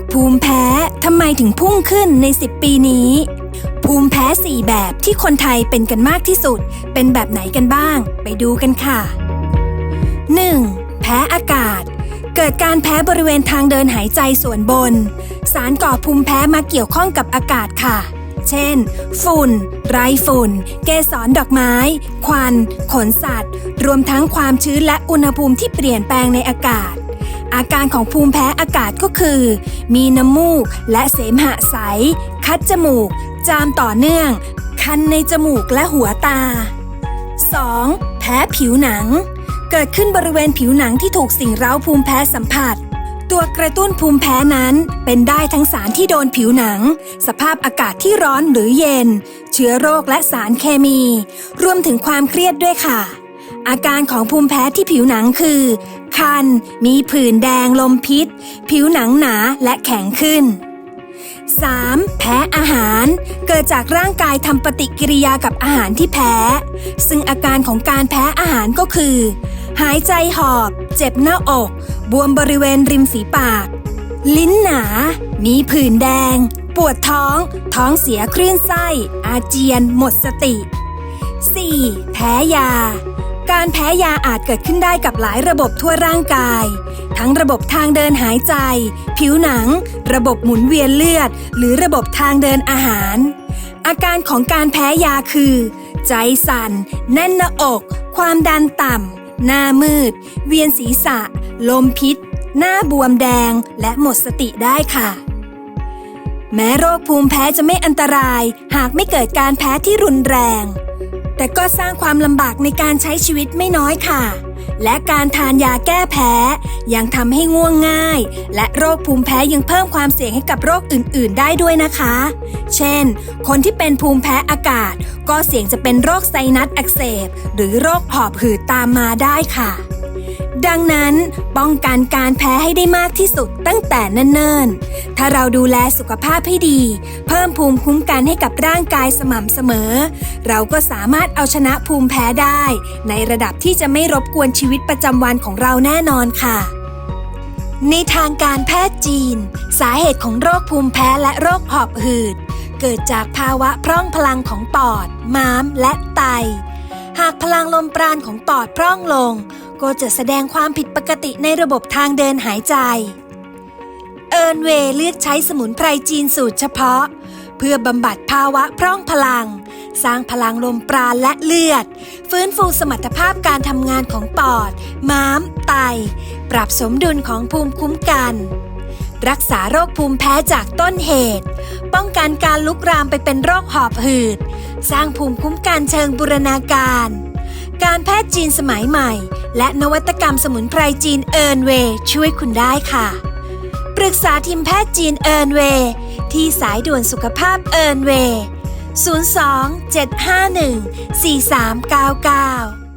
คภูมิแพ้ทำไมถึงพุ่งขึ้นใน 10 ปีนี้ ภูมิแพ้ 4 แบบที่คนไทยเป็นกันมากที่สุด เป็นแบบไหนกันบ้าง ไปดูกันค่ะ 1. แพ้อากาศ เกิดการแพ้บริเวณทางเดินหายใจส่วนบน สารก่อภูมิแพ้มาเกี่ยวข้องกับอากาศค่ะ เช่น ฝุ่น ไรฝุ่น เกสรดอกไม้ ควัน ขนสัตว์ รวมทั้งความชื้นและอุณหภูมิที่เปลี่ยนแปลงในอากาศ อาการของภูมิแพ้อากาศก็คือ มีน้ำมูกและเสมหะใส คัดจมูก จามต่อเนื่อง คันในจมูกและหัวตา 2. แพ้ผิวหนัง เกิดขึ้นบริเวณผิวหนังที่ถูกสิ่งเร้าภูมิแพ้สัมผัส ตัวกระตุ้นภูมิแพ้นั้นเป็นได้ทั้งสารที่โดนผิวหนัง สภาพอากาศที่ร้อนหรือเย็น เชื้อโรคและสารเคมี รวมถึงความเครียดด้วยค่ะอาการของภูมิแพ้ที่ผิวหนังคือ คัน มีผื่นแดงลมพิษ ผิวหนังหนาและแข็งขึ้น 3. แพ้อาหาร เกิดจากร่างกายทำปฏิกิริยากับอาหารที่แพ้ ซึ่งอาการของการแพ้อาหารก็คือ หายใจหอบ เจ็บหน้าอก บวมบริเวณริมฝีปาก ลิ้นหนา มีผื่นแดง ปวดท้อง ท้องเสียคลื่นไส้ อาเจียน หมดสติ 4. แพ้ยา การแพ้ยาอาจเกิดขึ้นได้กับหลายระบบทั่วร่างกาย ทั้งระบบทางเดินหายใจ ผิวหนัง ระบบหมุนเวียนเลือด หรือระบบทางเดินอาหาร อาการของการแพ้ยาคือ ใจสั่น แน่นหน้าอก ความดันต่ำ หน้ามืด เวียนศีรษะ ลมพิษ หน้าบวมแดง และหมดสติได้ค่ะ แม้โรคภูมิแพ้จะไม่อันตราย หากไม่เกิดการแพ้ที่รุนแรง แต่ก็สร้างความลำบากในการใช้ชีวิตไม่น้อยค่ะ และการทานยาแก้แพ้ ยังทำให้ง่วงง่าย และโรคภูมิแพ้ยังเพิ่มความเสี่ยงให้กับโรคอื่น ๆ ได้ด้วยนะคะ เช่น คนที่เป็นภูมิแพ้อากาศ ก็เสี่ยงจะเป็นโรคไซนัสอักเสบ หรือโรคหอบหืดตามมาได้ค่ะ ดังนั้นป้องกันการแพ้ให้ได้มากที่สุดตั้งแต่เนิ่นๆ ถ้าเราดูแลสุขภาพให้ดี เพิ่มภูมิคุ้มกันให้กับร่างกายสม่ำเสมอ เราก็สามารถเอาชนะภูมิแพ้ได้ ในระดับที่จะไม่รบกวนชีวิตประจำวันของเราแน่นอนค่ะ ในทางการแพทย์จีน สาเหตุของโรคภูมิแพ้และโรคหอบหืด เกิดจากภาวะพร่องพลังของปอด ม้าม และไต หากพลังลมปราณของปอดพร่องลง ก็จะแสดงความผิดปกติในระบบทางเดินหายใจ เอิร์นเวย์เลือกใช้สมุนไพรจีนสูตรเฉพาะ เพื่อบำบัดภาวะพร่องพลัง สร้างพลังลมปราณและเลือด ฟื้นฟูสมรรถภาพการทำงานของปอด ม้าม ไต ปรับสมดุลของภูมิคุ้มกันรักษาโรคภูมิแพ้จากต้นเหตุ ป้องกันการลุกรามไปเป็นโรคหอบหืด สร้างภูมิคุ้มกันเชิงบูรณาการ การแพทย์จีนสมัยใหม่ และนวัตกรรมสมุนไพรจีนเอิร์นเวย์ช่วยคุณได้ค่ะ ปรึกษาทีมแพทย์จีนเอิร์นเวย์ที่สายด่วนสุขภาพเอิร์นเวย์02 751 4399